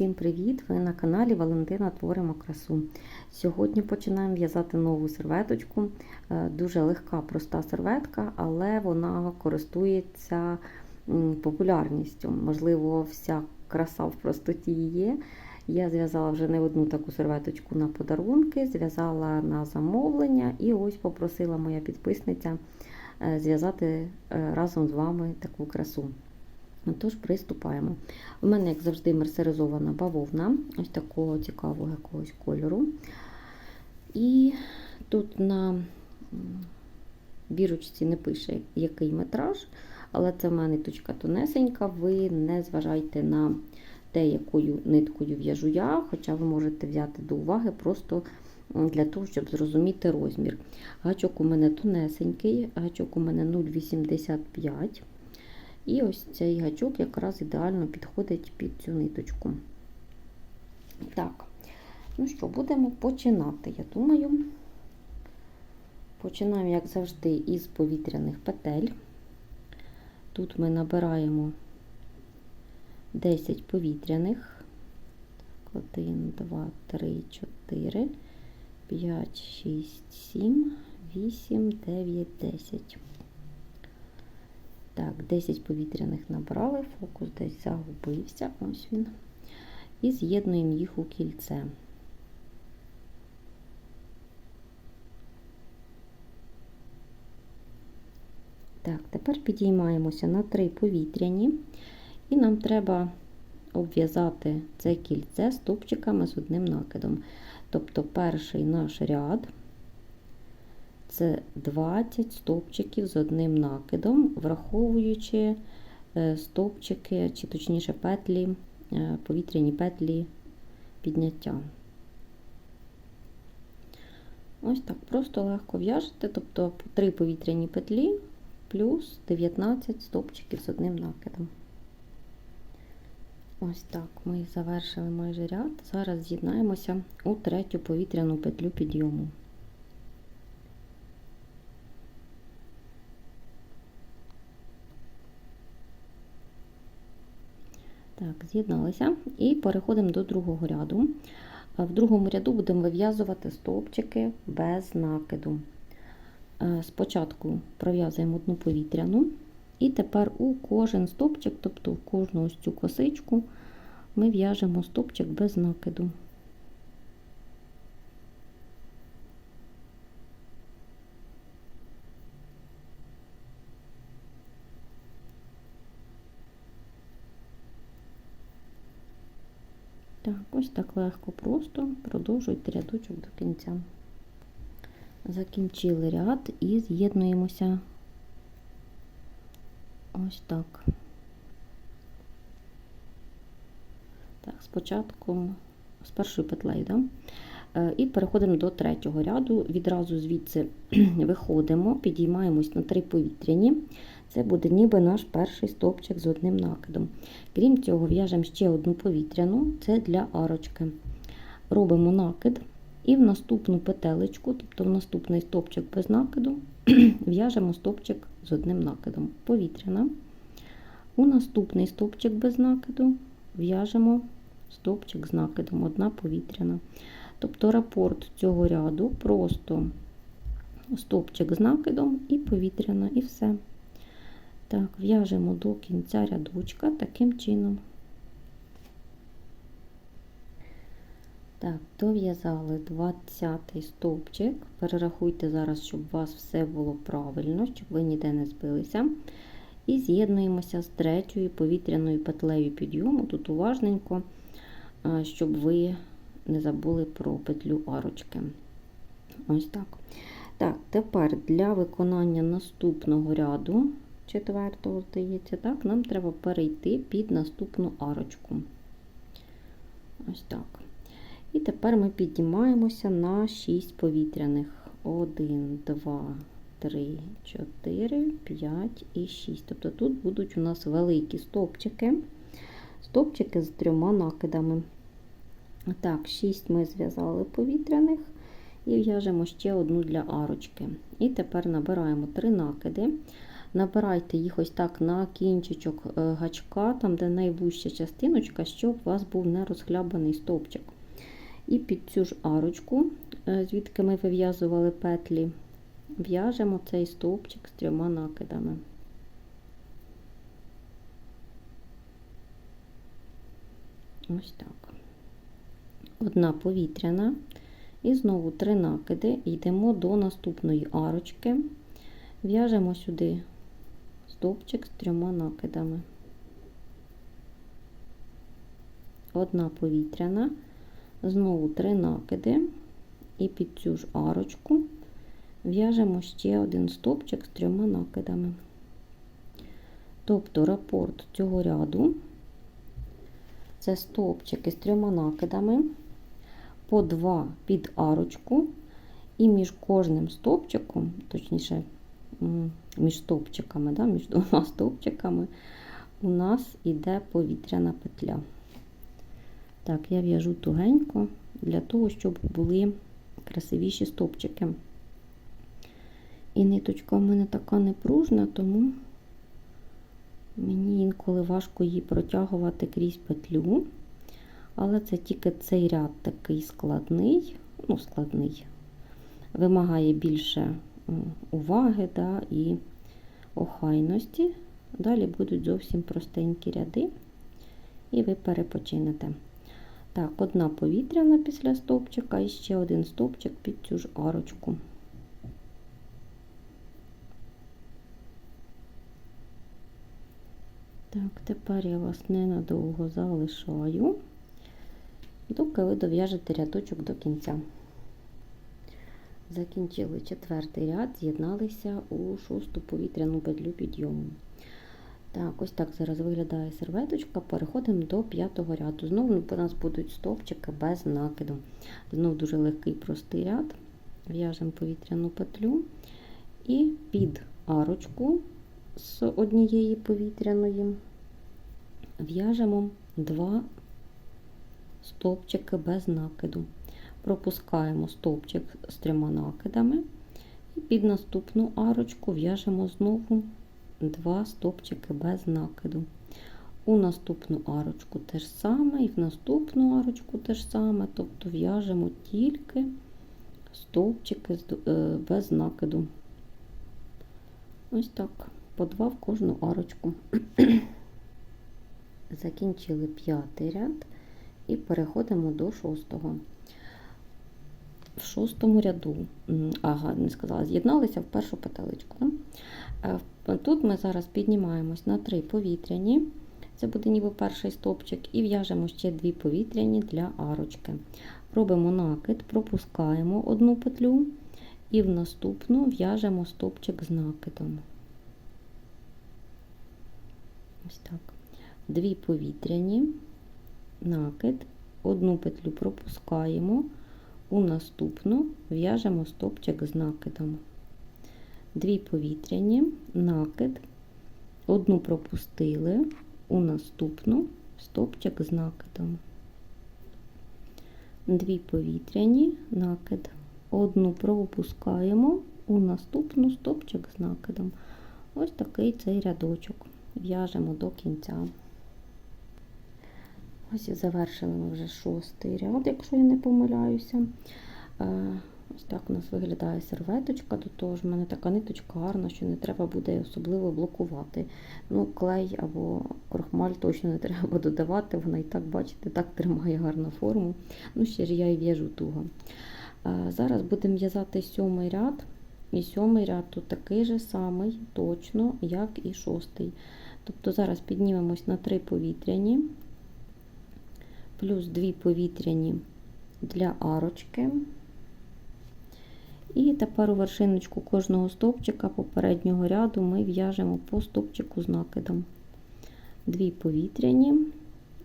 Всім привіт! Ви на каналі Валентина Творимо красу. Сьогодні починаємо в'язати нову серветочку. Е, Дуже легка, проста серветка, але вона користується популярністю. Можливо, вся краса в простоті є. Я зв'язала вже не одну таку серветочку на подарунки, зв'язала на замовлення і ось попросила моя підписниця е, зв'язати е, разом з вами таку красу. Тож приступаємо. У мене, як завжди, мерсеризована бавовна, ось такого цікавого якогось кольору. І тут на бірочці не пише, який метраж, але це в мене точка тонесенька. Ви не зважайте на те, якою ниткою в'яжу я, хоча ви можете взяти до уваги просто для того, щоб зрозуміти розмір. Гачок у мене тонесенький, гачок у мене 0,85. І ось цей гачок якраз ідеально підходить під цю ниточку. Так, ну що, будемо починати, я думаю. Починаємо, як завжди, із повітряних петель. Тут ми набираємо 10 повітряних. 1, 2, 3, 4, 5, 6, 7, 8, 9, 10. Так, 10 повітряних набрали, фокус десь загубився, ось він. І з'єднуємо їх у кільце. Так, тепер підіймаємося на 3 повітряні, і нам треба обв'язати це кільце стопчиками з одним накидом. Тобто перший наш ряд це 20 стовпчиків з одним накидом, враховуючи стовпчики, чи точніше петлі, повітряні петлі підняття. Ось так, просто легко в'яжете, тобто 3 повітряні петлі плюс 19 стовпчиків з одним накидом. Ось так, ми завершили майже ряд. Зараз з'єднаємося у третю повітряну петлю підйому. Так, з'єдналися і переходимо до другого ряду. В другому ряду будемо вив'язувати стовпчики без накиду. Спочатку пров'язуємо одну повітряну, і тепер у кожен стовпчик, тобто в кожну ось цю косичку, ми в'яжемо стовпчик без накиду. Так, ось так легко, просто продовжуйте рядочок до кінця. Закінчили ряд і з'єднуємося ось так. Так, спочатку з першої петлею, да? і переходимо до третього ряду. Відразу звідси виходимо, підіймаємось на три повітряні. Це буде ніби наш перший стовпчик з одним накидом. Крім цього, в'яжемо ще одну повітряну, це для арочки. Робимо накид і в наступну петелечку, тобто в наступний стовпчик без накиду, в'яжемо стовпчик з одним накидом. Повітряна. У наступний стовпчик без накиду в'яжемо стовпчик з накидом, одна повітряна. Тобто рапорт цього ряду просто стовпчик з накидом і повітряна, і все. Так, в'яжемо до кінця рядочка таким чином. Так, дов'язали 20 стовпчик. Перерахуйте зараз, щоб у вас все було правильно, щоб ви ніде не збилися. І з'єднуємося з третьою повітряною петлею підйому. Тут уважненько, щоб ви не забули про петлю арочки. Ось так. Так, тепер для виконання наступного ряду четвертого, здається, так, нам треба перейти під наступну арочку. Ось так. І тепер ми піднімаємося на 6 повітряних. 1, 2, 3, 4, 5 і 6. Тобто тут будуть у нас великі стовпчики, стовпчики з трьома накидами. Так, 6 ми зв'язали повітряних і в'яжемо ще одну для арочки. І тепер набираємо 3 накиди. Набирайте їх ось так на кінчичок е, гачка, там де найвужча частиночка, щоб у вас був не розхлябаний стовпчик. І під цю ж арочку, е, звідки ми вив'язували петлі, в'яжемо цей стовпчик з трьома накидами. Ось так. Одна повітряна. І знову три накиди. Йдемо до наступної арочки. В'яжемо сюди стовпчик з трьома накидами. Одна повітряна, знову три накиди, і під цю ж арочку в'яжемо ще один стовпчик з трьома накидами. Тобто рапорт цього ряду це стовпчики з трьома накидами, по два під арочку, і між кожним стовпчиком, точніше, між стовпчиками, да, між двома стовпчиками, у нас іде повітряна петля. Так, я в'яжу тугенько для того, щоб були красивіші стовпчики. І ниточка в мене така непружна, тому мені інколи важко її протягувати крізь петлю. Але це тільки цей ряд такий складний, ну, складний, вимагає більше уваги да, і охайності. Далі будуть зовсім простенькі ряди, і ви перепочинете. Так, одна повітряна після стовпчика і ще один стовпчик під цю ж арочку. Так, тепер я вас ненадовго залишаю, доки ви дов'яжете рядочок до кінця. Закінчили четвертий ряд, з'єдналися у шосту повітряну петлю підйому. Так, ось так зараз виглядає серветочка. Переходимо до п'ятого ряду. Знову у нас будуть стовпчики без накиду. Знову дуже легкий простий ряд. В'яжемо повітряну петлю і під арочку з однієї повітряної в'яжемо два стовпчики без накиду. Пропускаємо стовпчик з трьома накидами, і під наступну арочку в'яжемо знову два стовпчики без накиду. У наступну арочку те ж саме, і в наступну арочку те ж саме, тобто в'яжемо тільки стовпчики е, без накиду. Ось так, по два в кожну арочку. Закінчили п'ятий ряд і переходимо до шостого в шостому ряду, ага, не сказала, з'єдналися в першу петелечку. Тут ми зараз піднімаємось на три повітряні, це буде ніби перший стопчик, і в'яжемо ще дві повітряні для арочки. Робимо накид, пропускаємо одну петлю і в наступну в'яжемо стопчик з накидом. Ось так. Дві повітряні, накид, одну петлю пропускаємо. У наступну в'яжемо стопчик з накидом. Дві повітряні, накид, одну пропустили, у наступну стопчик з накидом. Дві повітряні, накид, одну пропускаємо, у наступну стопчик з накидом. Ось такий цей рядочок. В'яжемо до кінця. Ось і завершили ми вже шостий ряд, якщо я не помиляюся. Е, ось так у нас виглядає серветочка, до того ж в мене така ниточка гарна, що не треба буде особливо блокувати. Ну, Клей або крохмаль точно не треба додавати, вона і так, бачите, так тримає гарну форму. Ну, ще ж я і в'яжу туго. Е, зараз будемо в'язати сьомий ряд. І сьомий ряд тут такий же самий, точно, як і шостий. Тобто зараз піднімемось на три повітряні плюс 2 повітряні для арочки. І тепер у вершиночку кожного стовпчика попереднього ряду ми в'яжемо по стовпчику з накидом. Дві повітряні,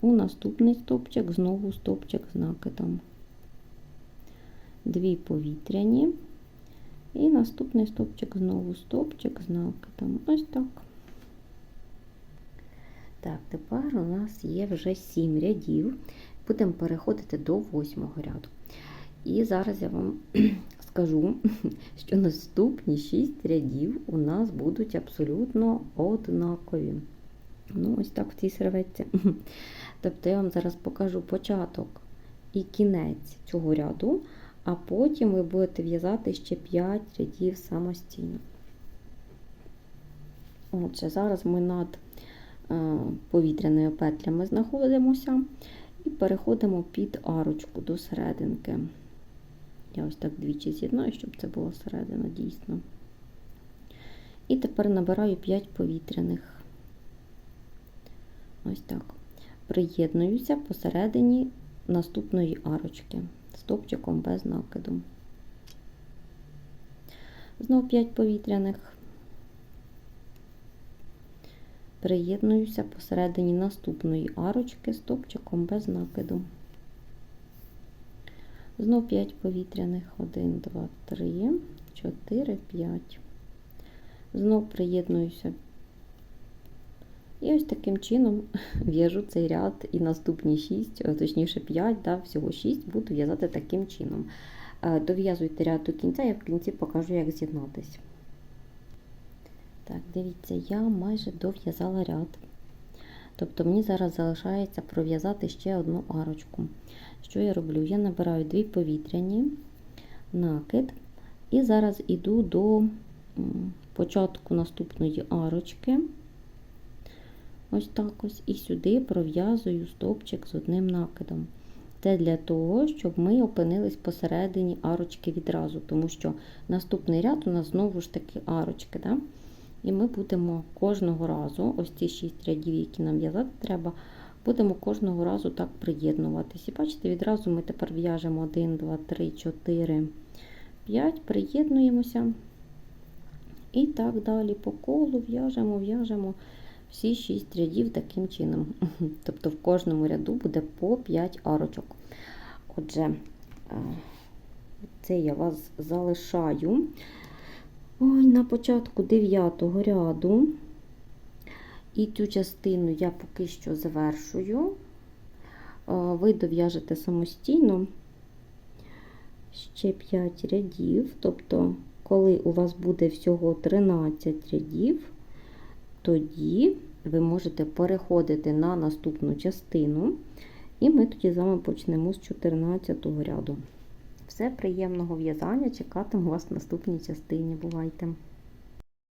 у наступний стовпчик знову стовпчик з накидом. Дві повітряні, і наступний стовпчик знову стовпчик з накидом. Ось так. Так, тепер у нас є вже 7 рядів. Будемо переходити до восьмого ряду. І зараз я вам скажу, що наступні 6 рядів у нас будуть абсолютно однакові. Ну, ось так в цій серветці. Тобто я вам зараз покажу початок і кінець цього ряду, а потім ви будете в'язати ще 5 рядів самостійно. Отже, зараз ми над е, повітряними петлями знаходимося і переходимо під арочку до серединки. Я ось так двічі з'єднаю, щоб це була середина дійсно. І тепер набираю 5 повітряних. Ось так. Приєднуюся посередині наступної арочки стовпчиком без накиду. Знов 5 повітряних. Приєднуюся посередині наступної арочки стовпчиком без накиду. Знов 5 повітряних. 1, 2, 3, 4, 5. Знов приєднуюся. І ось таким чином в'яжу цей ряд і наступні 6, точніше 5, да, всього 6 буду в'язати таким чином. Е, Дов'язуйте ряд до кінця, я в кінці покажу, як з'єднатися. Так, дивіться, я майже дов'язала ряд. Тобто мені зараз залишається пров'язати ще одну арочку. Що я роблю? Я набираю дві повітряні накид, і зараз іду до початку наступної арочки. Ось так ось, і сюди пров'язую стовпчик з одним накидом. Це для того, щоб ми опинились посередині арочки відразу, тому що наступний ряд у нас знову ж таки арочки. Да? І ми будемо кожного разу, ось ці 6 рядів, які нам в'язати треба, будемо кожного разу так приєднуватись. І бачите, відразу ми тепер в'яжемо 1, 2, 3, 4, 5, приєднуємося. І так далі по колу в'яжемо, в'яжемо всі 6 рядів таким чином. Тобто в кожному ряду буде по 5 арочок. Отже, це я вас залишаю. Ой, на початку 9 ряду. І цю частину я поки що завершую. Ви дов'яжете самостійно ще 5 рядів. Тобто, коли у вас буде всього 13 рядів, тоді ви можете переходити на наступну частину, і ми тоді з вами почнемо з 14 ряду. Все приємного в'язання, чекатиму вас в наступній частині. Бувайте!